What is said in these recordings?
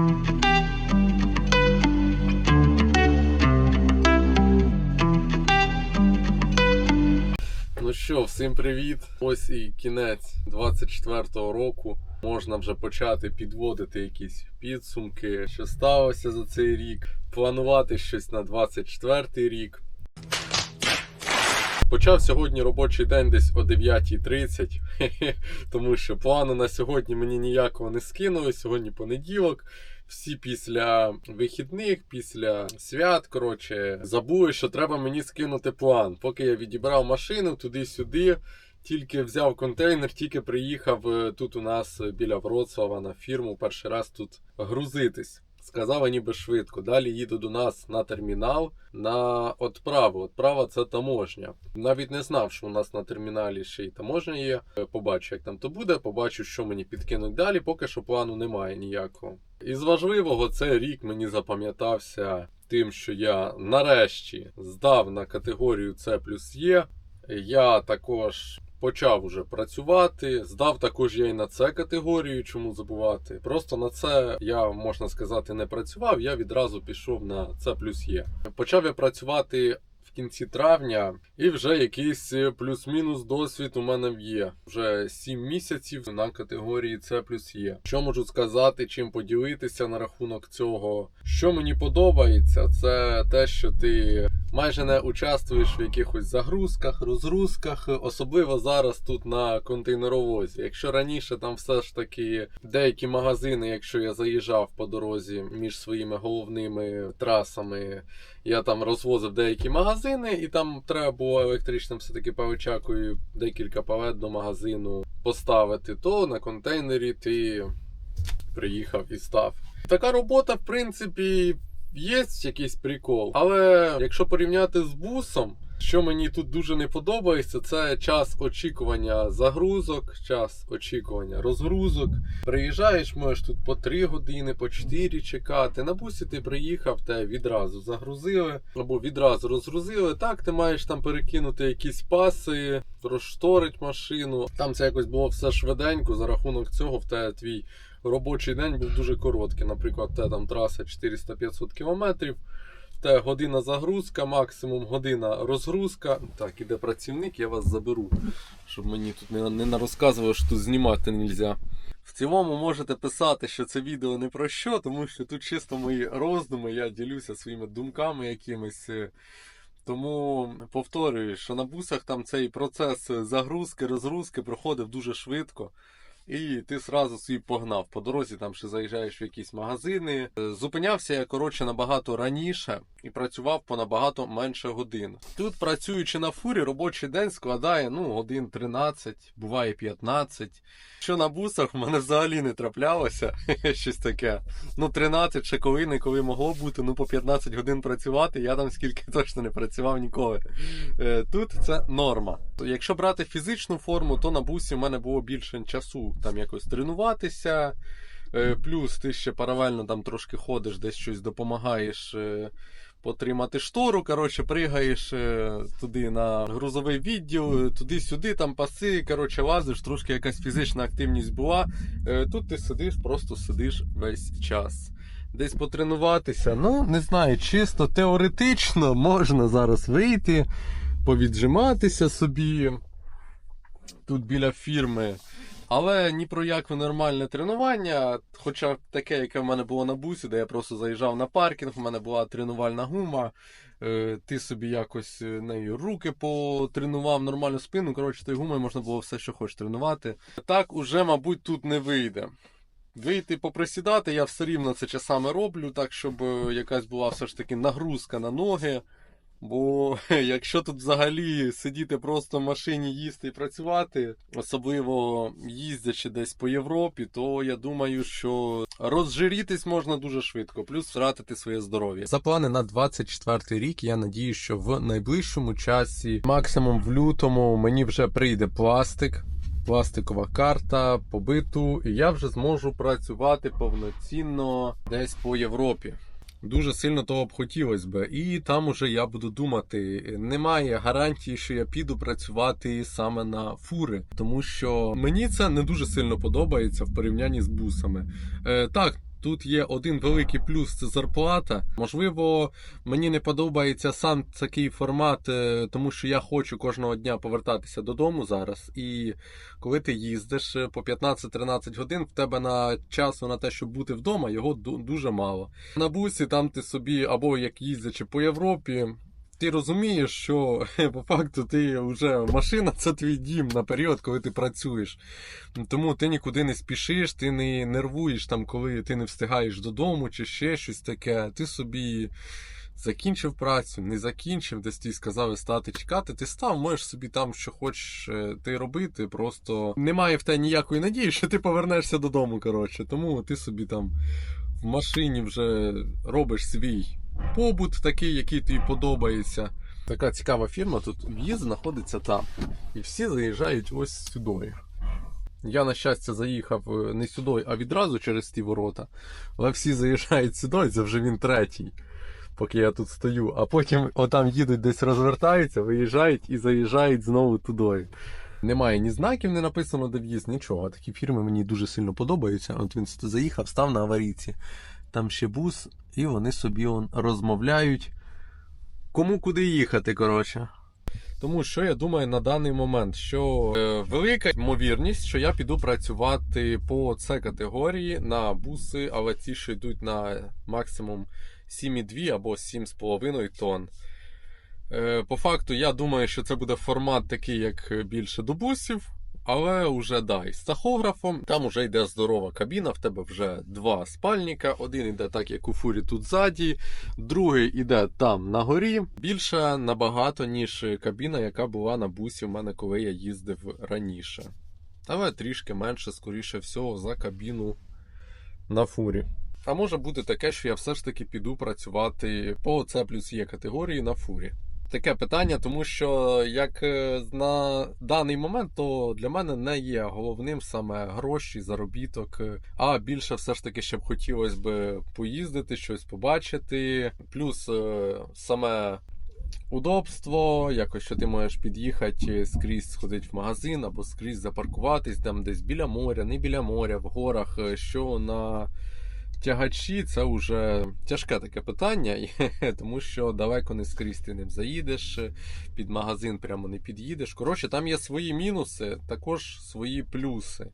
Ну що, всім привіт! Ось і кінець 24-го року. Можна вже почати підводити якісь підсумки, що сталося за цей рік, планувати щось на 24-й рік. Почав сьогодні робочий день десь о 9.30, тому що плану на сьогодні мені ніякого не скинули. Сьогодні понеділок. Всі після вихідних, після свят, коротше, забули, що треба мені скинути план. Поки я відібрав машину туди-сюди, тільки взяв контейнер, тільки приїхав е, тут у нас е, біля Вроцлава на фірму перший раз тут грузитись. Сказали ніби швидко. Далі їду до нас на термінал на отправу. Отправа це таможня. Навіть не знав, що у нас на терміналі ще й таможня є. Побачу, як там то буде. Побачу, що мені підкинуть далі. Поки що плану немає ніякого. Із важливого цей рік мені запам'ятався тим, що я нарешті здав на категорію С плюс Є. Я також почав уже працювати. Здав також я і на це категорію, чому забувати. Просто на це я можна сказати не працював. Я відразу пішов на це плюс Є. Почав я працювати. В кінці травня, і вже якийсь е, плюс-мінус досвід у мене є. Вже 7 місяців на категорії С плюс Є. Що можу сказати, чим поділитися на рахунок цього? Що мені подобається, це те, що ти майже не участвуєш в якихось загрузках, розгрузках, особливо зараз тут на контейнеровозі. Якщо раніше там все ж таки деякі магазини, якщо я заїжджав по дорозі між своїми головними трасами, я там розвозив деякі магазини, і там треба було електричним все-таки павичакою декілька палет до магазину поставити, то на контейнері ти приїхав і став. Така робота, в принципі, є якийсь прикол. Але якщо порівняти з бусом, що мені тут дуже не подобається, це час очікування загрузок, час очікування розгрузок. Приїжджаєш, можеш тут по 3 години, по 4 чекати. На бусі ти приїхав, те відразу загрузили або відразу розгрузили. Так, ти маєш там перекинути якісь паси, розшторить машину. Там це якось було все швиденько. За рахунок цього в тебе твій робочий день був дуже короткий. Наприклад, те там траса 400-500 кілометрів. Те година загрузка, максимум година розгрузка. Так, іде працівник, я вас заберу, щоб мені тут не, не що тут знімати не можна. В цілому можете писати, що це відео не про що, тому що тут чисто мої роздуми, я ділюся своїми думками якимись. Тому повторюю, що на бусах там цей процес загрузки, розгрузки проходив дуже швидко. І ти сразу свій погнав. По дорозі там ще заїжджаєш в якісь магазини. Е, Зупинявся я коротше набагато раніше і працював по набагато менше годин. Тут працюючи на фурі, робочий день складає ну годин 13, буває 15. Що на бусах в мене взагалі не траплялося щось таке. Ну 13 ще коли не коли могло бути. Ну по 15 годин працювати. Я там скільки точно не працював ніколи. Е, Тут це норма. Якщо брати фізичну форму, то на бусі в мене було більше часу там якось тренуватися. Е, Плюс ти ще паралельно там трошки ходиш, десь щось допомагаєш е, потримати штору. Коротше, пригаєш е, туди на грузовий відділ, туди-сюди, там паси, коротше, лазиш, трошки якась фізична активність була. Тут ти сидиш, просто сидиш весь час. Десь потренуватися. Ну, не знаю, чисто теоретично можна зараз вийти, повіджиматися собі тут біля фірми. Але ні про яке нормальне тренування, хоча таке, яке в мене було на бусі, де я просто заїжджав на паркінг, в мене була тренувальна гума. е, Ти собі якось е, нею руки потренував, нормальну спину. Коротше, тою гумою можна було все, що хочеш тренувати. Так уже, мабуть, тут не вийде. Вийти поприсідати, я все рівно це часами роблю, так щоб е, якась була все ж таки нагрузка на ноги. Бо якщо тут взагалі сидіти просто в машині, їсти і працювати, особливо їздячи десь по Європі, то я думаю, що розжирітись можна дуже швидко, плюс втратити своє здоров'я. За плани на 24 рік я надію, що в найближчому часі, максимум в лютому, мені вже прийде пластик. Пластикова карта побиту, і я вже зможу працювати повноцінно десь по Європі. Дуже сильно того б хотілося б. І там уже я буду думати, немає гарантії, що я піду працювати саме на фури, тому що мені це не дуже сильно подобається в порівнянні з бусами. Е, так, Тут є один великий плюс це зарплата. Можливо, мені не подобається сам такий формат, е, тому що я хочу кожного дня повертатися додому зараз. І коли ти їздиш е, по 15-13 годин, в тебе на часу на те, щоб бути вдома, його ду- дуже мало. На бусі там ти собі, або як їздячи по Європі. Ти розумієш, що по факту ти вже машина це твій дім на період, коли ти працюєш. Тому ти нікуди не спішиш, ти не нервуєш там, коли ти не встигаєш додому чи ще щось таке. Ти собі закінчив працю, не закінчив, десь ти сказав стати чекати. Ти став, можеш собі там, що хочеш е, ти робити. Просто немає в тебе ніякої надії, що ти повернешся додому. Коротше, тому ти собі там в машині вже робиш свій побут, такий, який тобі подобається. Така цікава фірма, тут в'їзд знаходиться там. І всі заїжджають ось сюди. Я, на щастя, заїхав е, не сюди, а відразу через ті ворота. Але всі заїжджають сюди, це вже він третій, поки я тут стою. А потім отам їдуть десь розвертаються, виїжджають і заїжджають знову туди. Немає ні знаків, не написано де в'їзд, нічого. Такі фірми мені дуже сильно подобаються. От він заїхав, став на аварійці. Там ще бус, і вони собі он розмовляють. Кому куди їхати, коротше. Тому що я думаю на даний момент, що е, велика ймовірність, що я піду працювати по С категорії на буси, але ці що йдуть на максимум 7,2 або 7,5 тонн. Е, по факту, я думаю, що це буде формат такий, як більше до бусів. Але вже дай з тахографом, там вже йде здорова кабіна, в тебе вже два спальника. Один іде так, як у фурі тут ззаді, другий іде там на горі. Більше набагато, ніж кабіна, яка була на бусі в мене, коли я їздив раніше. Але трішки менше, скоріше всього, за кабіну на фурі. А може бути таке, що я все ж таки піду працювати по С плюс Є категорії на фурі таке питання, тому що як е, на даний момент, то для мене не є головним саме гроші, заробіток. е, А більше все ж таки ще б хотілося б поїздити, щось побачити. Плюс е, саме. Удобство, якось що ти можеш під'їхати скрізь сходити в магазин або скрізь запаркуватись, там десь біля моря, не біля моря, в горах, що на тягачі це вже тяжке таке питання, тому що далеко не скрізь ти ним заїдеш, під магазин прямо не під'їдеш. Коротше, там є свої мінуси, також свої плюси.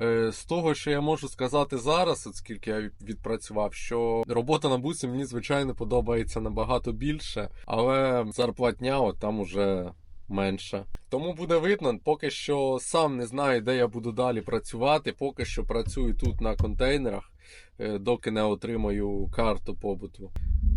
Е, З того, що я можу сказати зараз, оскільки я відпрацював, що робота на бусі мені звичайно подобається набагато більше, але зарплатня от там уже менша. Тому буде видно, поки що сам не знаю, де я буду далі працювати. Поки що працюю тут на контейнерах, доки не отримаю карту побуту.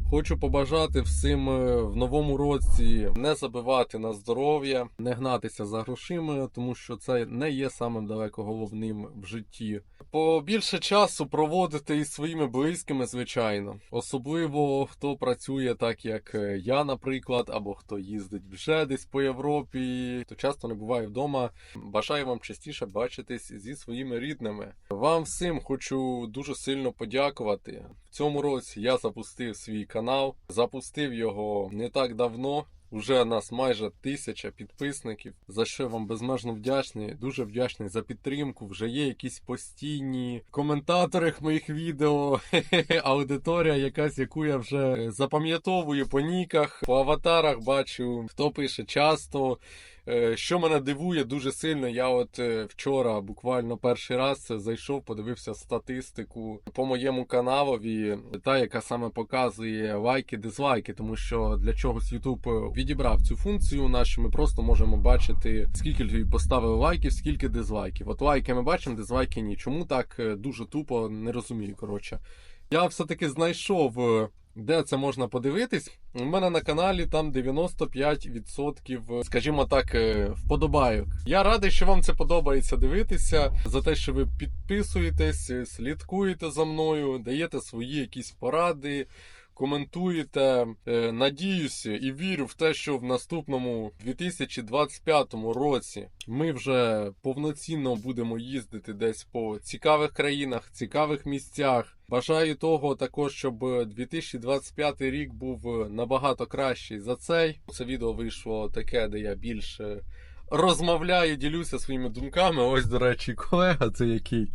Хочу побажати всім е, в новому році не забивати на здоров'я, не гнатися за грошима, тому що це не є самим далеко головним в житті. Побільше часу проводити із своїми близькими, звичайно, особливо хто працює так, як е, я, наприклад, або хто їздить вже десь по Європі, то часто не буває вдома. Бажаю вам частіше бачитись зі своїми рідними. Вам всім хочу дуже сильно подякувати. В цьому році я запустив свій канал, запустив його не так давно. Уже нас майже тисяча підписників, за що вам безмежно вдячний. Дуже вдячний за підтримку. Вже є якісь постійні коментатори моїх відео, аудиторія, якась, яку я вже запам'ятовую по ніках, по аватарах бачу, хто пише часто. Е, Що мене дивує дуже сильно, я от е, вчора буквально перший раз зайшов, подивився статистику по моєму каналові, та яка саме показує лайки, дизлайки, тому що для чогось YouTube відібрав цю функцію, на що ми просто можемо бачити, скільки людей поставили лайків, скільки дизлайків. От лайки ми бачимо, дизлайки ні. Чому так Е, дуже тупо не розумію. Коротше, я все-таки знайшов. Де це можна подивитись? У мене на каналі там 95%, скажімо так, е, вподобайок. Я радий, що вам це подобається дивитися, за те, що ви підписуєтесь, е, слідкуєте за мною, даєте свої якісь поради. Коментуєте, Е, надіюся і вірю в те, що в наступному 2025 році ми вже повноцінно будемо їздити десь по цікавих країнах, цікавих місцях. Бажаю того також, щоб 2025 рік був набагато кращий за цей. Це відео вийшло таке, де я більше розмовляю, ділюся своїми думками. Ось, до речі, колега, це який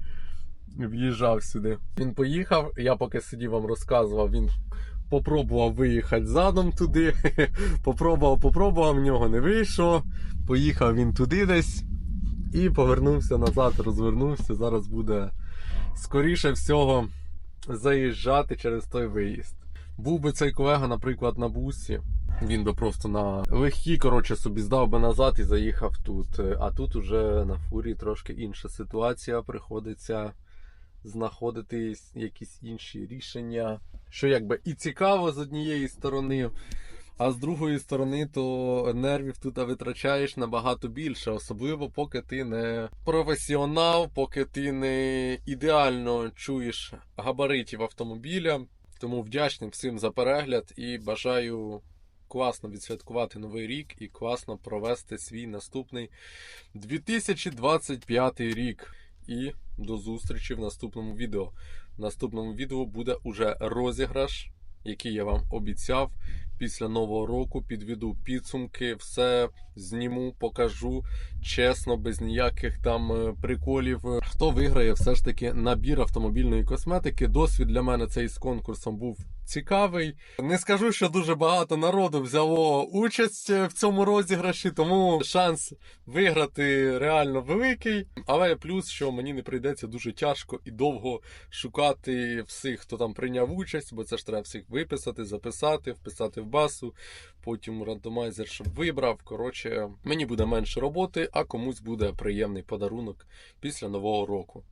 в'їжджав сюди. Він поїхав, я поки сидів вам розказував, він попробував виїхати задом туди. попробував, попробував, в нього не вийшло. Поїхав він туди десь і повернувся назад, розвернувся. Зараз буде скоріше всього заїжджати через той виїзд. Був би цей колега, наприклад, на бусі. Він би просто на легкій, коротше, собі здав би назад і заїхав тут. Е, А тут уже на фурі трошки інша ситуація. Приходиться знаходити якісь інші рішення. Що якби і цікаво з однієї сторони, а з другої сторони, то нервів тут витрачаєш набагато більше, особливо поки ти не професіонал, поки ти не ідеально чуєш габаритів автомобіля. Тому вдячний всім за перегляд і бажаю класно відсвяткувати новий рік і класно провести свій наступний 2025 рік. І до зустрічі в наступному відео. В наступному відео буде уже розіграш, який я вам обіцяв. Після нового року підведу підсумки, все зніму, покажу чесно, без ніяких там е, приколів. Хто виграє, все ж таки набір автомобільної косметики. Досвід для мене цей з конкурсом був цікавий. Не скажу, що дуже багато народу взяло участь в цьому розіграші, тому шанс виграти реально великий. Але плюс, що мені не прийдеться дуже тяжко і довго шукати всіх, хто там прийняв участь, бо це ж треба всіх виписати, записати, вписати в басу. Потім рандомайзер, щоб вибрав. Коротше, мені буде менше роботи, а комусь буде приємний подарунок після нового року.